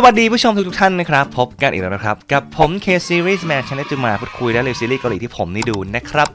สวัสดีผู้ชมทุกๆท่านนะครับ พบกันอีกแล้วนะครับ กับผม K Series Man ช n น l จะมาพูดคุยและรีวิวซีรีส์เกาหลีที่ผมนี่ดูนะครับ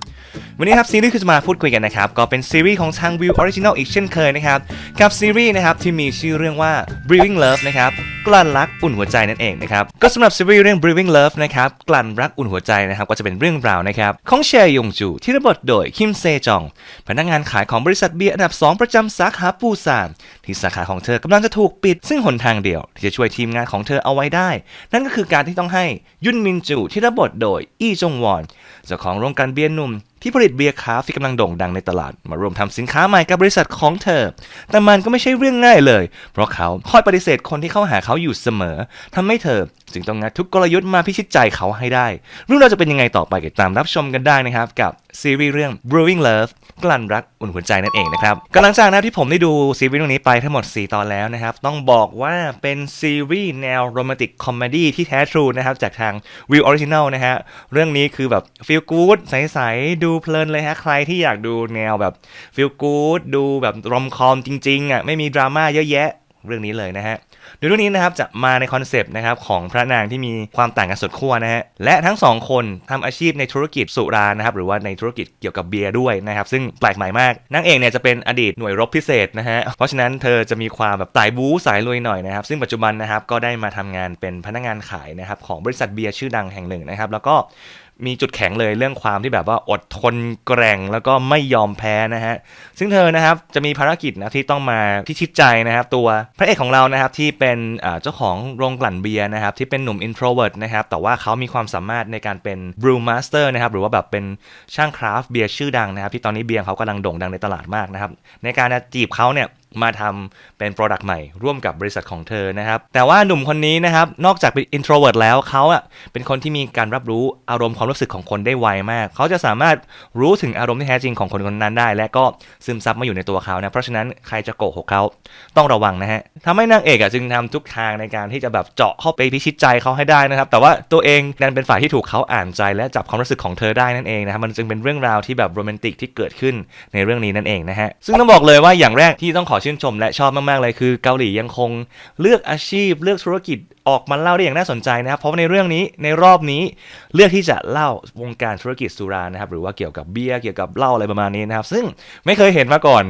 วันนี้ครับซีรีส์คือจะมาพูดคุยกันนะครับ ก็เป็นซีรีส์ของทาง View Original อีกเช่นเคยนะครับ กับซีรีส์นะครับที่มีชื่อเรื่องว่า Brewing Love นะครับกลั่นรักอุ่นหัวใจนั่นเองนะครับ ก็สำหรับซีรีส์เรื่อง Brewing Love นะครับกลั่นรักอุ่นหัวใจนะครับก็จะเป็นเรื่องราวนะครับของเชยงจูที่รับบทโดยคิมเซจอง พนักงานขายของบริษัทเบียร์อันดับ 2 ประจำสาขาปูซาน ที่สาขาของเธอกำลังจะถูกปิด ซึ่งหนทางเดียวที่จะช่วยทีมงานของเธอเอาไว้ได้ นั่นก็คือการที่ต้องให้ยุนมินจูที่รับบทโดยอีจงวอนเจ้าของโรงกลั่นเบียร์หนุ่มที่ผลิตเบียร์คราฟที่กำลังโด่งดังในตลาด มาร่วมทำสินค้าใหม่กับบริษัทของเธอ แต่มันก็ไม่ใช่เรื่องง่ายเลย เพราะเขาคอยปฏิเสธคนที่เข้าหาเขาอยู่เสมอทำให้เธอ จึงต้องงัดทุกกลยุทธ์มาพิชิตใจเขาให้ได้เรื่องเราวจะเป็นยังไงต่อไปก็ตามรับชมกันได้นะครับ กับซีรีส์เรื่อง Brewing Love กลั่นรักอุ่นหัวใจนั่นเองนะครับก็หลังจากนะที่ผมได้ดูซีรีส์เรื่องนี้ไปทั้งหมด 4 ตอนแล้วนะครับ ต้องบอกว่าเป็นซีรีส์แนวโรแมนติกคอมเมดี้ที่แท้ทรูนะครับ จากทาง View Original นะฮะเรื่องนี้คือแบบฟีลกู๊ดใสๆดูเพลินเลยฮะใครที่อยากดูแนวแบบฟีลกู๊ดดูแบบรอมคอมจริงๆอะไม่มีดราม่าเยอะแยะเรื่องนี้เลยนะฮะ โดยเรื่องนี้นะครับจะมาในคอนเซปต์นะครับของพระนางที่มีความต่างกันสุดขั้วนะฮะและทั้งสองคนทำอาชีพในธุรกิจสุรานะครับหรือว่าในธุรกิจเกี่ยวกับเบียร์ด้วยนะครับซึ่งแปลกใหม่มากนางเอกเนี่ยจะเป็นอดีตหน่วยรบพิเศษนะฮะเพราะฉะนั้นเธอจะมีความแบบสายบู๊สายลุยหน่อยนะครับซึ่งปัจจุบันนะครับก็ได้มาทำงานเป็นพนักงานขายนะครับของบริษัทเบียร์ชื่อดังแห่งหนึ่งนะครับแล้วก็ มีจุดแข็งเลยเรื่องความที่แบบว่าอดทนแกร่งแล้วก็ไม่ยอมแพ้นะฮะ ซึ่งเธอนะครับจะมีภารกิจนะที่ต้องมาพิชิตใจนะครับ ตัวพระเอกของเรานะครับที่เป็นเจ้าของโรงกลั่นเบียร์นะครับที่เป็นหนุ่ม introvert นะครับแต่ว่าเขามีความสามารถในการเป็น brew master นะครับหรือว่าแบบเป็นช่างคราฟต์เบียร์ชื่อดังนะครับที่ตอนนี้เบียร์เขากำลังโด่งดังในตลาดมากนะครับในการจีบเขาเนี่ย มาทำเป็น Product ใหม่ ร่วมกับบริษัทของเธอนะครับ แต่ว่าหนุ่มคนนี้นะครับ นอกจากเป็น introvert แล้วเขาอะเป็นคนที่มีการรับรู้อารมณ์ความรู้สึกของคนได้ไวมาก เขาจะสามารถรู้ถึงอารมณ์ที่แท้จริงของคนคนนั้นได้ และก็ซึมซับมาอยู่ในตัวเขานะเพราะฉะนั้นใครจะโกหกเขาต้องระวังนะฮะทำให้นางเอกอะจึงทำทุกทางในการที่จะแบบเจาะเข้าไปพิชิตใจเขาให้ได้นะครับ แต่ว่าตัวเองดันเป็นฝ่ายที่ถูกเขาอ่านใจ และจับความรู้สึกของเธอได้นั่นเองนะครับมันจึงเป็นเรื่องราวที่แบบโรแมนติกที่เกิดขึ้นในเรื่องนี้นั่นเองนะฮะซึ่งต้องบอกเลยว่าอย่างแรกที่ต้องขอชื่นชมและชอบมาก ๆ เลยคือเกาหลียังคงเลือกอาชีพเลือกธุรกิจออกมาเล่าได้อย่างน่าสนใจนะครับ เพราะในเรื่องนี้ในรอบนี้เลือกที่จะเล่าวงการธุรกิจสุรานะครับ หรือว่าเกี่ยวกับเบียร์เกี่ยวกับเหล้าอะไรประมาณนี้นะครับ ซึ่งไม่เคยเห็นมาก่อน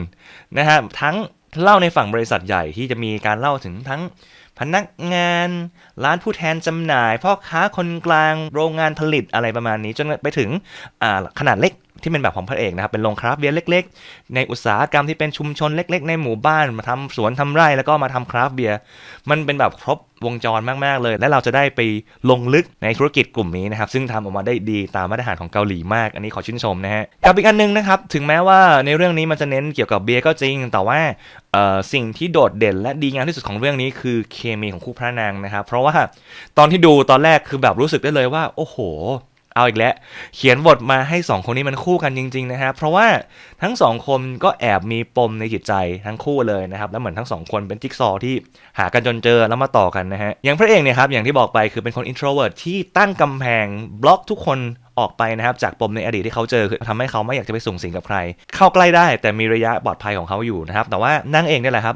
นะฮะทั้งเล่าในฝั่งบริษัทใหญ่ที่จะมีการเล่าถึงทั้งพนักงาน ร้านผู้แทนจำหน่าย พ่อค้าคนกลาง โรงงานผลิตอะไรประมาณนี้ จนไปถึงขนาดเล็ก ที่เป็นแบบของพระเอกนะครับเป็นโรงคราฟเบียร์เล็ก ๆ ในอุตสาหกรรมที่เป็นชุมชนเล็ก ๆ ในหมู่บ้านมาทำสวนทำไร่แล้วก็มาทำคราฟเบียร์มันเป็นแบบครบวงจรมาก ๆ เลย และเราจะได้ไปลงลึกในธุรกิจกลุ่มนี้นะครับ ซึ่งทำออกมาได้ดีตามมาตรฐานของเกาหลีมาก อันนี้ขอชื่นชมนะฮะกับอีกอันหนึงนะครับ ถึงแม้ว่าในเรื่องนี้มันจะเน้นเกี่ยวกับเบียร์ก็จริง แต่ว่าสิ่งที่โดดเด่น และดีงามที่สุดของเรื่องนี้คือเคมีของคู่พระนางนะครับ เพราะว่าตอนที่ดูตอนแรกคือแบบรู้สึกได้เลยว่า โอ้โห เอาอีกแล้ว เขียนบทมาให้สองคนนี้มันคู่กันจริง ๆ นะครับเพราะว่าทั้งสองคนก็แอบมีปมในจิตใจทั้งคู่เลยนะครับ แล้วเหมือนทั้งสองคนเป็นจิ๊กซอว์ที่หากันจนเจอแล้วมาต่อกันนะฮะ อย่างพระเอกเนี่ยครับ อย่างที่บอกไปคือเป็นคน introvert ที่ตั้งกำแพงบล็อกทุกคนออกไปนะครับจากปมในอดีตที่เขาเจอคือทำให้เขาไม่อยากจะไปสูงสิงกับใคร เข้าใกล้ได้ แต่มีระยะปลอดภัยของเขาอยู่นะครับ แต่ว่านางเอกเนี่แหละครับ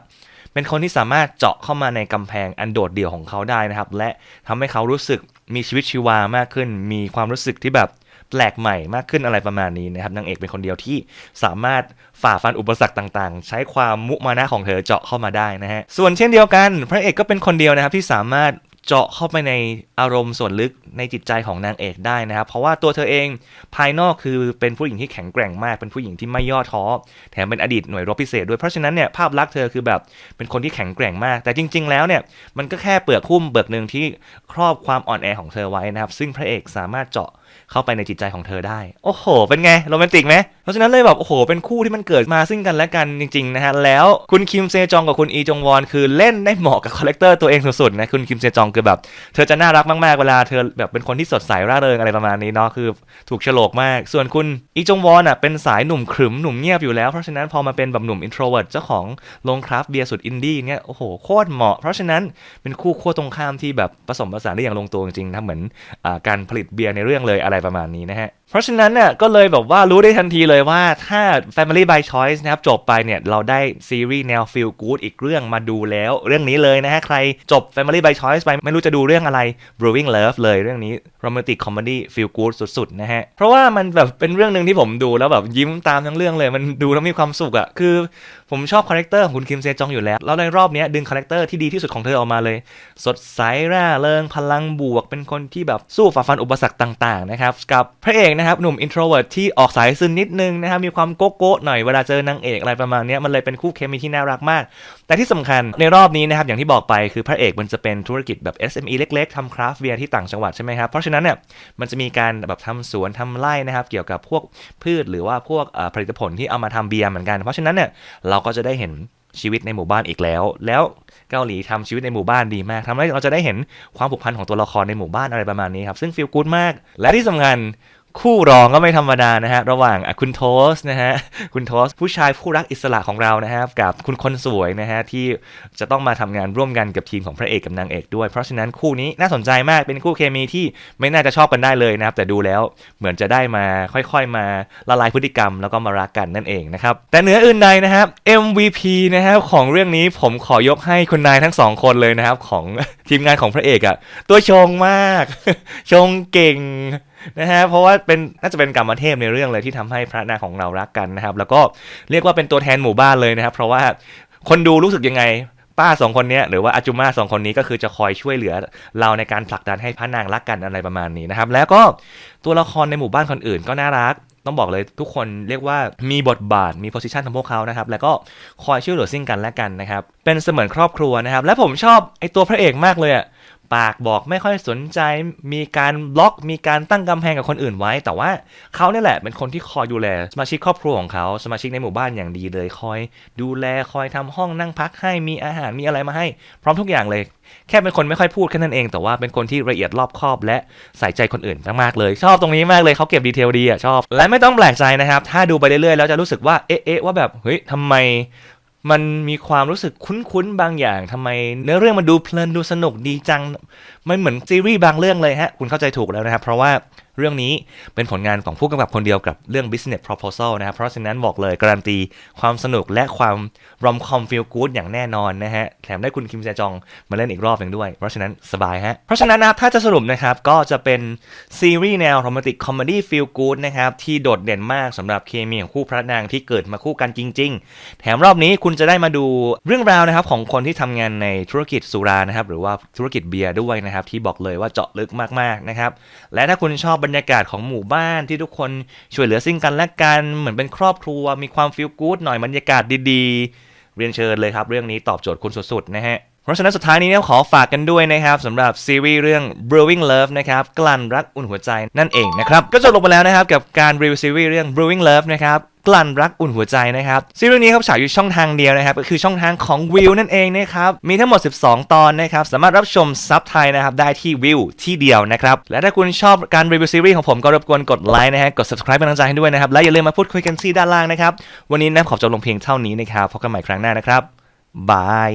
เป็นคนที่สามารถเจาะเข้ามาในกำแพงอันโดดเดี่ยวของเขาได้นะครับ และทำให้เขารู้สึก มีชีวิตชีวามากขึ้น มีความรู้สึกที่แบบแปลกใหม่มากขึ้นอะไรประมาณนี้นะครับนางเอกเป็นคนเดียวที่สามารถฝ่าฟันอุปสรรคต่างๆ ใช้ความมุมานะของเธอเจาะเข้ามาได้นะฮะส่วนเช่นเดียวกัน พระเอกก็เป็นคนเดียวนะครับที่สามารถ เจาะเข้าไปในอารมณ์ส่วนลึกในจิตใจของนางเอกได้นะครับ เพราะว่าตัวเธอเองภายนอกคือเป็นผู้หญิงที่แข็งแกร่งมาก เป็นผู้หญิงที่ไม่ย่อท้อ แถมเป็นอดีตหน่วยรบพิเศษด้วยเพราะฉะนั้นเนี่ยภาพลักษณ์เธอคือแบบเป็นคนที่แข็งแกร่งมาก แต่จริง ๆ แล้วเนี่ยมันก็แค่เปลือกหุ้มเปลือกหนึ่งที่ครอบความอ่อนแอของเธอไว้นะครับ ซึ่งพระเอกสามารถเจาะ เข้าไปในจิตใจของเธอได้ โอ้โห เป็นไงโรแมนติกไหมเพราะฉะนั้นเลยแบบโอ้โห เป็นคู่ที่มันเกิดมาซึ่งกันและกันจริงๆนะฮะ แล้วคุณคิมเซจองกับคุณอีจงวอนคือเล่นได้เหมาะกับคาแรคเตอร์ตัวเองสุดๆนะคุณคิมเซจองคือแบบเธอจะน่ารักมากๆเวลาเธอแบบเป็นคนที่สดใสร่าเริงอะไรประมาณนี้เนาะคือถูกฉลกมาก ส่วนคุณอีจงวอนอะเป็นสายหนุ่มขรึมหนุ่มเงียบอยู่แล้วเพราะฉะนั้นพอมาเป็นแบบหนุ่มอินโทรเวิร์ตเจ้าของโรงคราฟเบียร์สุดอินดี้เนี่ยโอ้โหโคตรเหมาะ เพราะฉะนั้นเป็นคู่ขั้วตรงข้ามที่แบบผสมผสานได้อย่างลงตัวจริงๆนะเหมือนอการผลิตเบียร์ในเรื่องเลยอะไรประมาณนี้นะฮะ เพราะฉะนั้นเนี่ยก็เลยแบบว่ารู้ได้ทันทีเลยว่าถ้า Family by Choice นะครับจบไปเนี่ย เราได้ซีรีส์แนว Feel Good อีกเรื่องมาดูแล้ว เรื่องนี้เลยนะฮะ ใครจบ Family by Choice ไปไม่รู้จะดูเรื่องอะไร Brewing Love เลยเรื่องนี้ Romantic Comedy Feel Good สุดๆนะฮะ เพราะว่ามันแบบเป็นเรื่องหนึ่งที่ผมดูแล้วแบบยิ้มตามทั้งเรื่องเลย มันดูแล้วมีความสุขอะคือผมชอบคาแรคเตอร์ของคุณคิมเซจองอยู่แล้ว แล้วในรอบนี้ดึงคาแรคเตอร์ที่ดีที่สุดของเธอออกมาเลย สดใสร่าเริงพลังบวก เป็นคนที่แบบสู้ฝ่าฟันอุปสรรคต่างๆนะครับกับพระเอกนะครับหนุ่ม introvert ที่ออกสายซึนนิดนึงนะครับมีความโก๊ะโก้หน่อยเวลาเจอนางเอกอะไรประมาณนี้มันเลยเป็นคู่เคมีที่น่ารักมาก แต่ที่สำคัญในรอบนี้นะครับอย่างที่บอกไปคือพระเอกมันจะเป็นธุรกิจแบบ SME เล็ก ๆทำคราฟต์เบียร์ที่ต่างจังหวัดใช่ไหมครับเพราะฉะนั้นเนี่ยมันจะมีการแบบทำสวนทำไร่นะครับเกี่ยวกับพวกพืชหรือว่าพวกผลิตผลที่เอามาทำเบียร์เหมือนกัน เพราะฉะนั้นเนี่ยเราก็จะได้เห็น ชีวิตในหมู่บ้านอีกแล้ว แล้วเกาหลีทำชีวิตในหมู่บ้านดีมากทำให้เราจะได้เห็นความผูกพันของตัวละครในหมู่บ้านอะไรประมาณนี้ครับ ซึ่งฟีลกู๊ดมาก และที่สำคัญ คู่รองก็ไม่ธรรมดานะฮะระหว่างคุณโทสนะฮะคุณโทสผู้ชายผู้รักอิสระของเรานะครับ กับคุณคนสวยนะฮะที่จะต้องมาทำงานร่วมกันกับทีมของพระเอกกับนางเอกด้วย เพราะฉะนั้นคู่นี้น่าสนใจมากเป็นคู่เคมีที่ไม่น่าจะชอบกันได้เลยนะครับ แต่ดูแล้วเหมือนจะได้มาค่อยๆ มาละลายพฤติกรรมแล้วก็มารักกันนั่นเองนะครับแต่เหนืออื่นใดนะครับ MVP นะครับของเรื่องนี้ผมขอยกให้คุณนายทั้งสองคนเลยนะครับของทีมงานของพระเอกอะตัวชงมาก ชงเก่ง นะฮะเพราะว่าเป็นน่าจะเป็นกรรมเทพในเรื่องเลยที่ทำให้พระนางของเรารักกันนะครับ แล้วก็เรียกว่าเป็นตัวแทนหมู่บ้านเลยนะครับ เพราะว่าคนดูรู้สึกยังไงป้าสองคนนี้หรือว่าอาจุมาสองคนนี้ก็คือจะคอยช่วยเหลือเราในการผลักดันให้พระนางรักกันอะไรประมาณนี้นะครับ แล้วก็ตัวละครในหมู่บ้านคนอื่นก็น่ารัก ต้องบอกเลยทุกคนเรียกว่ามีบทบาทมีโพสิชันของพวกเขานะครับ แล้วก็คอยช่วยเหลือซึ่งกันและกันนะครับ เป็นเสมือนครอบครัวนะครับ และผมชอบไอตัวพระเอกมากเลยอะ ปากบอกไม่ค่อยสนใจ มีการบล็อก มีการตั้งกำแพงกับคนอื่นไว้ แต่ว่าเขาเนี่ยแหละเป็นคนที่คอยดูแลสมาชิกครอบครัวของเขา สมาชิกในหมู่บ้านอย่างดีเลย คอยดูแล คอยทำห้องนั่งพักให้ มีอาหาร มีอะไรมาให้ พร้อมทุกอย่างเลย แค่เป็นคนไม่ค่อยพูดแค่นั้นเอง แต่ว่าเป็นคนที่ละเอียดรอบคอบและใส่ใจคนอื่นมากๆเลย ชอบตรงนี้มากเลยเขาเก็บดีเทลดีอะชอบ และไม่ต้องแปลกใจนะครับ ถ้าดูไปเรื่อยๆแล้วจะรู้สึกว่า เอ๊ะเอ๊ะว่าแบบ เฮ้ยทำไม มันมีความรู้สึกคุ้นๆบางอย่างทำไมเนื้อเรื่องมันดูเพลินดูสนุกดีจัง มันเหมือนซีรีส์บางเรื่องเลยฮะ คุณเข้าใจถูกแล้วนะครับ เพราะว่า เรื่องนี้เป็นผลงานของผู้กำกับคนเดียวกับเรื่อง Business Proposal นะครับเพราะฉะนั้นบอกเลยการันตีความสนุกและความรอมคอมฟีลกู๊ดอย่างแน่นอนนะฮะแถมได้คุณคิมแจจองมาเล่นอีกรอบหนึ่งด้วย เพราะฉะนั้นสบายฮะเพราะฉะนั้นนะครับถ้าจะสรุปนะครับก็จะเป็นซีรีส์แนวโรแมนติกคอมเมดี้ฟีลกู๊ดนะครับที่โดดเด่นมากสำหรับเคมีของคู่พระนางที่เกิดมาคู่กันจริง ๆ แถมรอบนี้คุณจะได้มาดูเรื่องราวนะครับของคนที่ทำงานในธุรกิจสุรานะครับหรือว่าธุรกิจเบียร์ด้วยนะครับที่บอกเลยว่าเจาะลึกมากๆนะครับและถ้าคุณชอบบรรยากาศของหมู่บ้านที่ทุกคนช่วยเหลือซึ่งกันและกันเหมือนเป็นครอบครัว มีความฟีลกู๊ดหน่อยบรรยากาศดีๆ เรียนเชิญเลยครับ เรื่องนี้ตอบโจทย์คุณสุดๆนะฮะเพราะฉะนั้นสุดท้ายนี้เนี่ยขอฝากกันด้วยนะครับสำหรับซีรีส์เรื่อง Brewing Love นะครับกลั่นรักอุ่นหัวใจนั่นเองนะครับก็จบลงไปแล้วนะครับกับการรีวิวซีรีส์เรื่อง Brewing Love นะครับ กลั่นรักอุ่นหัวใจนะครับซีรีส์นี้ครับฉายอยู่ช่องทางเดียวนะครับก็คือช่องทางของวิวนั่นเองนะครับมีทั้งหมด 12 ตอนนะครับสามารถรับชมซับไทยนะครับได้ที่วิวที่เดียวนะครับและถ้าคุณชอบการรีวิวซีรีส์ของผมก็รบกวนกดไลค์นะฮะกด subscribe เป็นกำลังใจให้ด้วยนะครับและอย่าลืมมาพูดคุยกันที่ด้านล่างนะครับวันนี้นะขอจบลงเพียงเท่านี้นะครับพบกันใหม่ครั้งหน้านะครับบาย